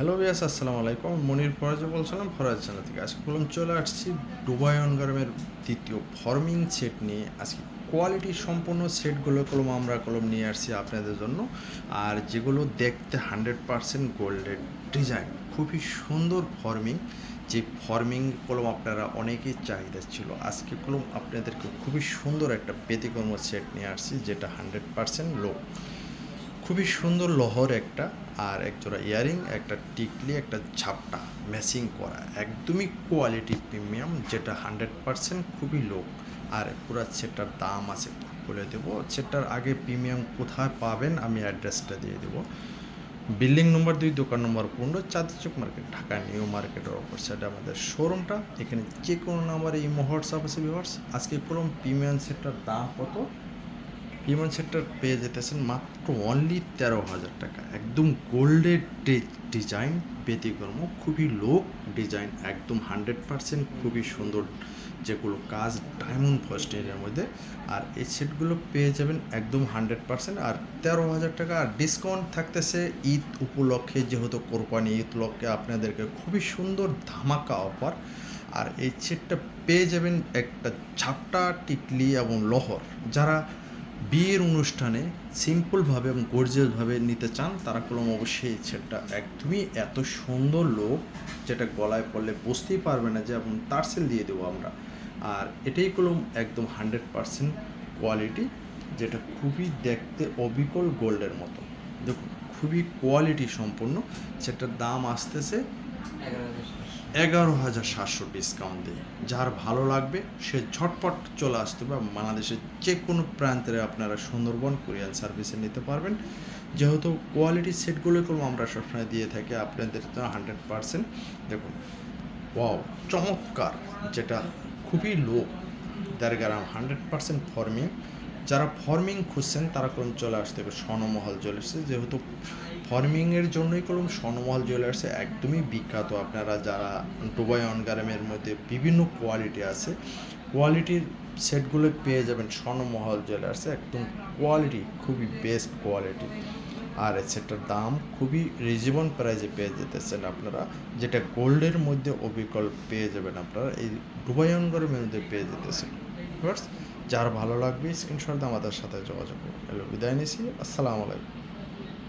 Hello বিয়াস আসসালামু আলাইকুম। মনির ফরাজ বলছিলাম, ফরাজ চ্যানেল থেকে। আজকে বললাম চলে আসছি দুবাই অনগারমের দ্বিতীয় ফর্মিং সেট নিয়ে। আজকে কোয়ালিটি সম্পন্ন সেটগুলো কলম আমরা কলম নিয়ে আসছি আপনাদের জন্য। আর যেগুলো দেখতে হান্ড্রেড পারসেন্ট গোল্ডের ডিজাইন খুবই সুন্দর ফর্মিং যে ফর্মিং কলম আপনারা অনেকেই চাহিদা ছিল। আজকে কলম আপনাদেরকে খুবই সুন্দর একটা ব্যতিক্রম সেট নিয়ে আসছি, যেটা হান্ড্রেড পারসেন্ট লো খুবই সুন্দর লহর একটা আর একজোড়া ইয়ারিং, একটা টিকলি, একটা ঝাপটা ম্যাচিং করা। একদমই কোয়ালিটি প্রিমিয়াম যেটা হান্ড্রেড পারসেন্ট খুবই লো আর পুরো সেটার দাম আছে, বলে দেবো। সেটার আগে প্রিমিয়াম কোথায় পাবেন আমি অ্যাড্রেসটা দিয়ে দেবো। বিল্ডিং নম্বর দুই, দোকান নম্বর পনেরো, চাঁদচক মার্কেট ঢাকা নিউ মার্কেটের অপর সাইডে আমাদের শোরুমটা এখানে যে কোনো নাম্বারে এই হোয়াটসঅ্যাপ আছে ভিউয়ার্স আজকে কোনো প্রিমিয়াম সেটটার দাম কত? প্রিমিয়াম সেক্টর পেয়ে যেতেছেন মাত্র অনলি তেরো হাজার টাকা। একদম গোল্ডের ডিজাইন ব্যতিক্রম, খুবই লো ডিজাইন একদম হান্ড্রেড পারসেন্ট খুবই সুন্দর যেগুলো কাজ ডায়মন্ড ফার্স্টের মধ্যে। আর এই সেটগুলো পেয়ে যাবেন একদম হান্ড্রেড পারসেন্ট আর তেরো হাজার টাকা আর ডিসকাউন্ট থাকতেছে ঈদ উপলক্ষে, যেহেতু কোরবানি ঈদ উপলক্ষে আপনাদেরকে খুবই সুন্দর ধামাকা অফার আর এই সেটটা পেয়ে যাবেন একটা ঝাপটা টিকলি এবং লহর। যারা বিয়ের অনুষ্ঠানে সিম্পলভাবে এবং গর্জিয়াসভাবে নিতে চান তারা কলম অবশ্যই সেটটা একদমই এত সুন্দর লোক যেটা গলায় পড়লে বুঝতেই পারবে না যে, এবং তারসেল দিয়ে দেবো আমরা। আর এটাই কলম একদম হান্ড্রেড পারসেন্ট কোয়ালিটি, যেটা খুবই দেখতে অবিকল গোল্ডের মতো। দেখুন, খুবই কোয়ালিটি সম্পন্ন সেটার দাম আসতেছে এগারো হাজার সাতশো ডিসকাউন্ট দিয়ে। যার ভালো লাগবে, সে ঝটপট চলে আসতে হবে বাংলাদেশের যে কোনো প্রান্তে আপনারা সুন্দরবন কোরিয়ান সার্ভিসে নিতে পারবেন। যেহেতু কোয়ালিটি সেটগুলো কোনো আমরা সবসময় দিয়ে থাকি, আপনাদের জন্য হান্ড্রেড পারসেন্ট দেখুন ওয়াও চমৎকার। যেটা খুবই লো দেড় গ্রাম হান্ড্রেড পারসেন্ট ফর্মিং যারা ফর্মিং খুঁজছেন, তারা কোন চলে আসতে হবে স্বর্ণমহল জুয়েলার্সে যেহেতু ফর্মিংয়ের জন্যই কলম স্বর্ণমহল জুয়েলার্সে একদমই বিখ্যাত। আপনারা যারা দুবাই অনগারামের মধ্যে বিভিন্ন কোয়ালিটি আছে কোয়ালিটির সেটগুলো পেয়ে যাবেন, স্বর্ণমহল জুয়েলার্সে একদম কোয়ালিটি খুবই বেস্ট কোয়ালিটি আর এই সেটটার দাম খুবই রিজনেবল প্রাইসে পেয়ে যেতেছেন আপনারা, যেটা গোল্ডের মধ্যে অবিকল পেয়ে যাবেন আপনারা, এই দুবাই অনগারামের মধ্যে পেয়ে যেতেছেন। যার ভালো লাগবে স্ক্রিনশট আমাদের সাথে যোগাযোগ করুন। বিদায় নিছি আসসালামু আলাইকুম।